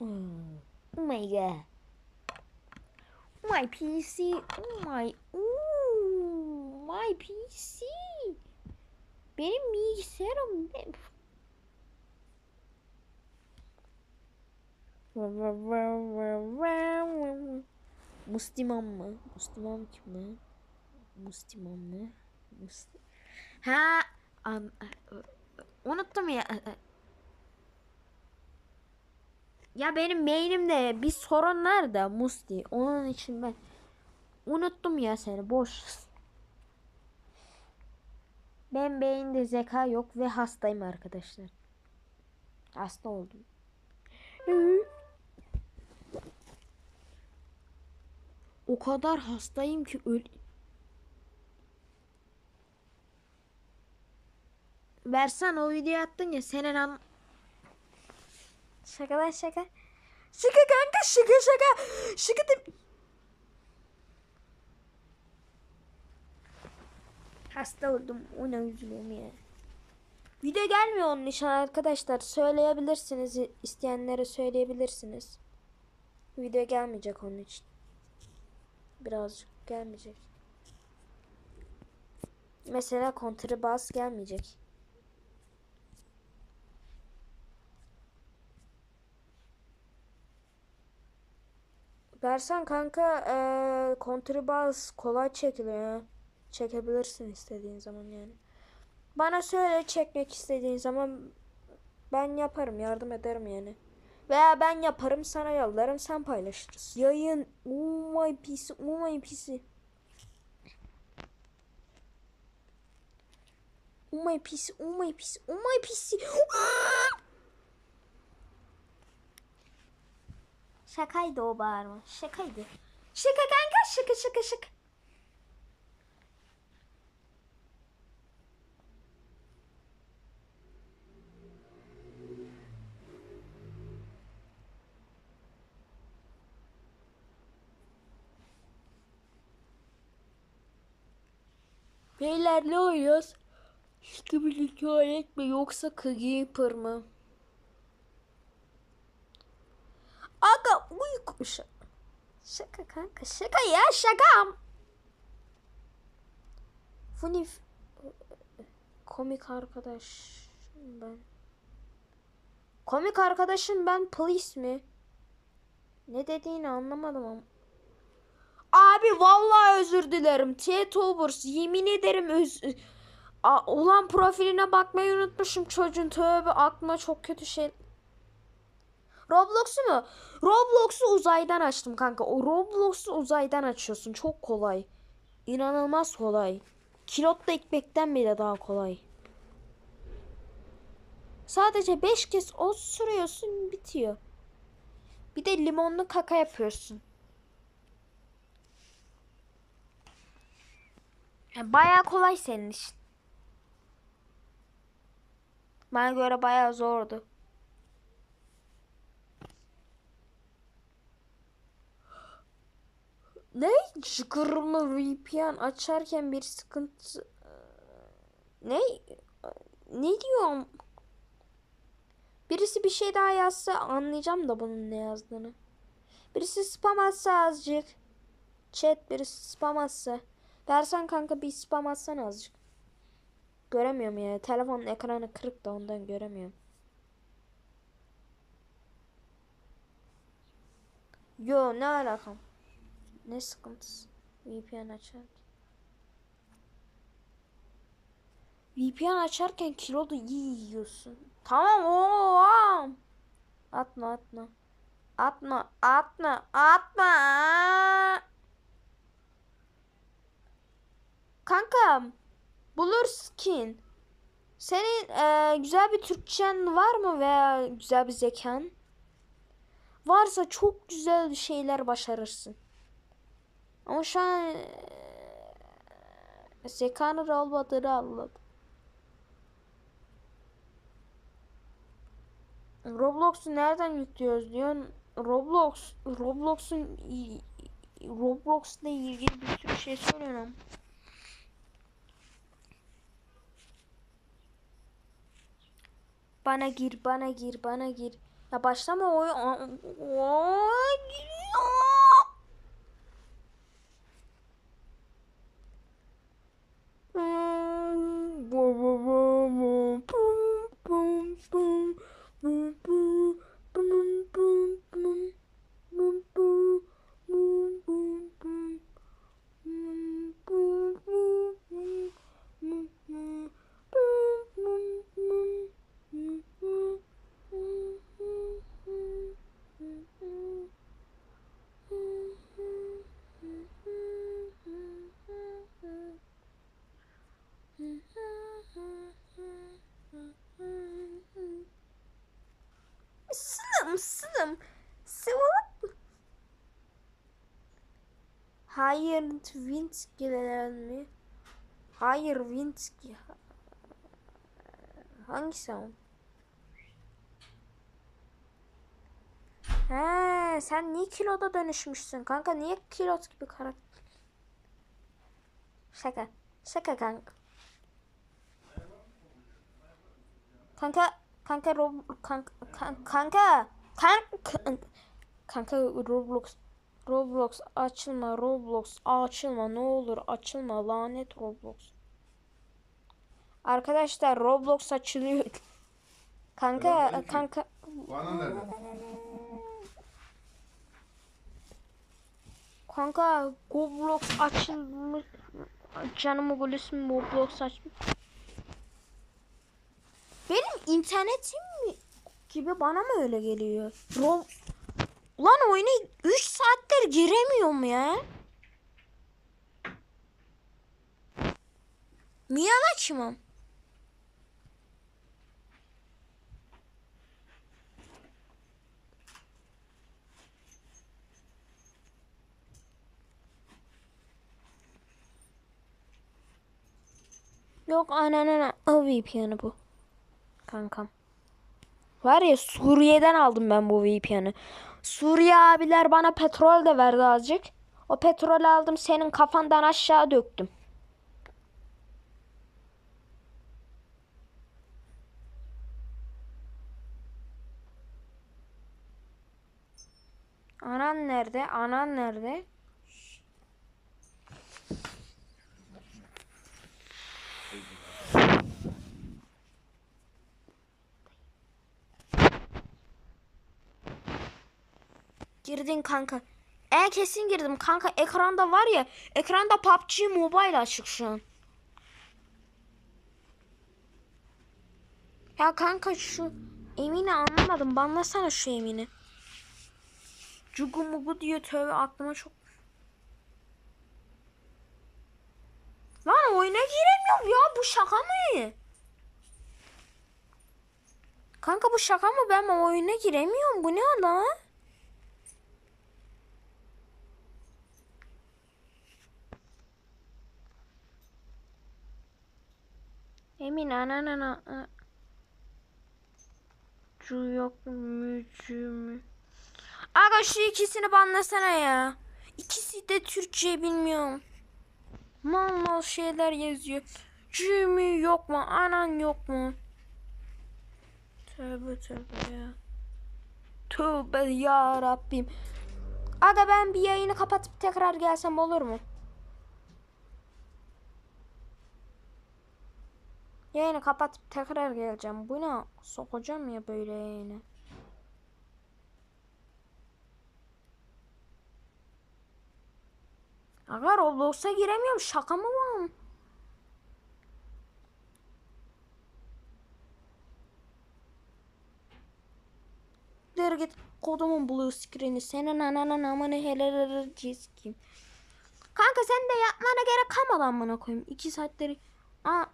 Oh, my god. My PC. Oh my. Ooh, my PC. Benim bilgisayarım. ne- Müslüman mı? Müslüman kim lan? Müslüman mı? Müslüman. Ha, an, unuttum ya. Ya benim beynimde bir sorun da Musti. Onun için ben unuttum ya seni. Boş. Ben beyinde zeka yok ve hastayım arkadaşlar. Hasta oldum. O kadar hastayım ki öl Versen o videoyu attın ya senin an Şaka lan şaka. Şaka kanka şaka şaka. Şaka de... Hasta oldum. Ona üzülüyorum ya. Video gelmiyor onun için arkadaşlar. Söyleyebilirsiniz. isteyenlere söyleyebilirsiniz. Video gelmeyecek onun için. Birazcık gelmeyecek. Mesela kontrbas gelmeyecek. Versen kanka eee kontrbas kolay çekiliyor. Çekebilirsin istediğin zaman yani. Bana söyle çekmek istediğin zaman ben yaparım yardım ederim yani. Veya ben yaparım sana yollarım sen paylaşırız. Yayın oh my PC oh my PC. Oh my PC oh my PC oh my PC. Şakaydı o bağırma. Şakaydı. Şaka kanka şaka şaka şaka. Beyler ne oynuyoruz? Bir hikaye mi yoksa Keeper mı? Aga uyku ş- Şaka kanka şaka ya şaka. Funny komik arkadaş ben. Komik arkadaşım ben police mi? Ne dediğini anlamadım ama. Abi vallahi özür dilerim. T-Tubers yemin ederim öz... A, ulan profiline bakmayı unutmuşum çocuğun. Tövbe aklıma çok kötü şey. Roblox'u mu? Roblox'u uzaydan açtım kanka. O Roblox'u uzaydan açıyorsun. Çok kolay. İnanılmaz kolay. Kilotlu ekmekten bile daha kolay. Sadece 5 kez o sürüyorsun bitiyor. Bir de limonlu kaka yapıyorsun. Yani bayağı kolay senin için. Bana göre bayağı zordu. Ne? Çıkırma VPN açarken bir sıkıntı... Ne? Ne diyorum? Birisi bir şey daha yazsa anlayacağım da bunun ne yazdığını. Birisi spam atsa azıcık. Chat birisi spam atsa. Dersen kanka bir spam atsana azıcık. Göremiyorum ya. Telefonun ekranı kırık da ondan göremiyorum. Yo ne alakam? Ne sıkıntısı? VPN açarken. VPN açarken kilo da iyi yiyorsun. Tamam o Atma atma. Atma atma atma. Kankam. Bulurskin. Senin e, güzel bir Türkçen var mı veya güzel bir zekan? Varsa çok güzel şeyler başarırsın. Ama şu an zekanın olmadığını anladım. Roblox'u nereden yüklüyoruz diyorsun. Roblox, Roblox'un Roblox'la ilgili bir sürü şey soruyorum. Bana gir, bana gir, bana gir. Ya başlama o. o- Sılım. Sıvılık. Hayır Winski'ler mi? Hayır Winski. Hangisi o? He, sen niye kiloda dönüşmüşsün kanka? Niye kilot gibi karakter? Şaka. Şaka kanka. Kanka kanka kanka kan- kanka kanka kanka Roblox Roblox açılma Roblox açılma ne olur açılma lanet Roblox. Arkadaşlar Roblox açılıyor. Kanka Selamünaleyküm. kanka Bana nerede? kanka Roblox açılmış. Canımı gülüsün Roblox açmış. Benim internetim mi gibi bana mı öyle geliyor? Rob Ulan oyunu 3 saattir giremiyorum ya. Niye açmam? Yok ananana o VPN'i bu. Kankam. Var ya Suriye'den aldım ben bu VPN'i. Suriye abiler bana petrol de verdi azıcık. O petrol aldım senin kafandan aşağı döktüm. Anan nerede? Anan nerede? Girdin kanka. E kesin girdim kanka. Ekranda var ya. Ekranda PUBG Mobile açık şu an. Ya kanka şu Emin'i anlamadım. Banlasana şu Emin'i. Cugu mugu diyor tövbe aklıma çok. Lan oyuna giremiyorum ya bu şaka mı? Kanka bu şaka mı? Ben oyuna giremiyorum. Bu ne lan? Emin ananana. Cu yok mu cu mu? Aga şu ikisini banlasana ya. İkisi de Türkçe bilmiyorum. Mal mal şeyler yazıyor. Cu mu yok mu? Anan yok mu? Tövbe tövbe ya. Tövbe ya Rabbim. Aga ben bir yayını kapatıp tekrar gelsem olur mu? Yayını kapatıp tekrar geleceğim. Bu ne? Sokacağım ya böyle yayını. Aga Roblox'a giremiyorum. Şaka mı bu? Der git kodumun blue screen'i. Senin ananın amını helal kim? Kanka sen de yapmana gerek kalmadı amına koyayım. İki saatleri. Aa,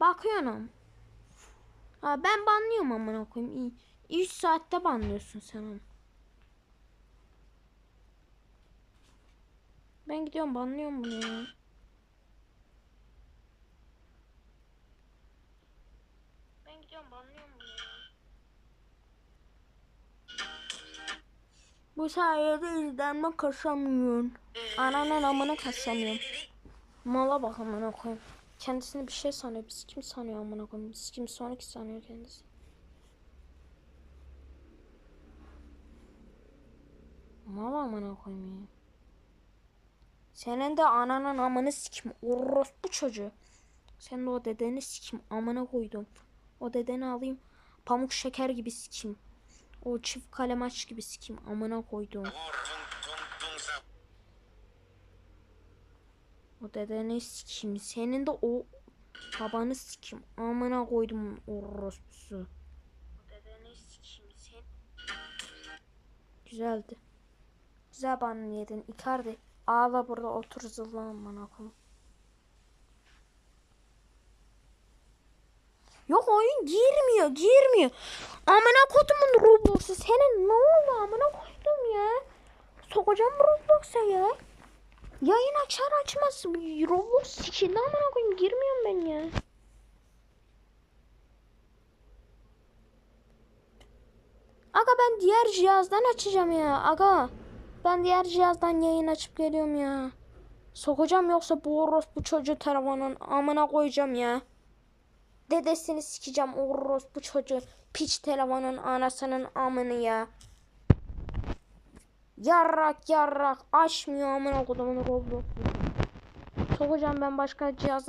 bakıyorum. Ha, ben banlıyorum amına koyayım. 3 saatte banlıyorsun sen onu. Ben gidiyorum banlıyorum bunu ya. Ben gidiyorum banlıyorum bunu ya. Bu sayede izlenme kasamıyorsun. Ananın amına kasamıyorum. Mala bak amına koyayım. Kendisini bir şey sanıyor. Biz kim sanıyor amına koyayım? Biz kim sonraki sanıyor kendisi. Mal amına koyayım ya. Senin de ananın amını sikim. Orospu çocuğu. Sen de o dedeni sikim. Amına koydum. O dedeni alayım. Pamuk şeker gibi sikim. O çift kalem aç gibi sikim. Amına koydum. O dedeni sikim. Senin de o babanı sikim. Amına koydum orospusu. Güzeldi. Güzel ban yedin. Icardi. Ağla burada otur zırlan bana koyayım. Yok oyun girmiyor, girmiyor. Amına kodumun Roblox'u senin ne oldu amına koydum ya. Sokacağım Roblox'a ya. Yayın açar açmaz Roblox sikildi amına koyayım girmiyorum ben ya. Aga ben diğer cihazdan açacağım ya aga. Ben diğer cihazdan yayın açıp geliyorum ya. Sokacağım yoksa bu orospu çocuğu telefonun amına koyacağım ya. Dedesini sikeceğim orospu çocuğu. Piç telefonun anasının amını ya. Yarrak yarrak açmıyor amına kodumun Roblox'u. Sokacağım ben başka cihaz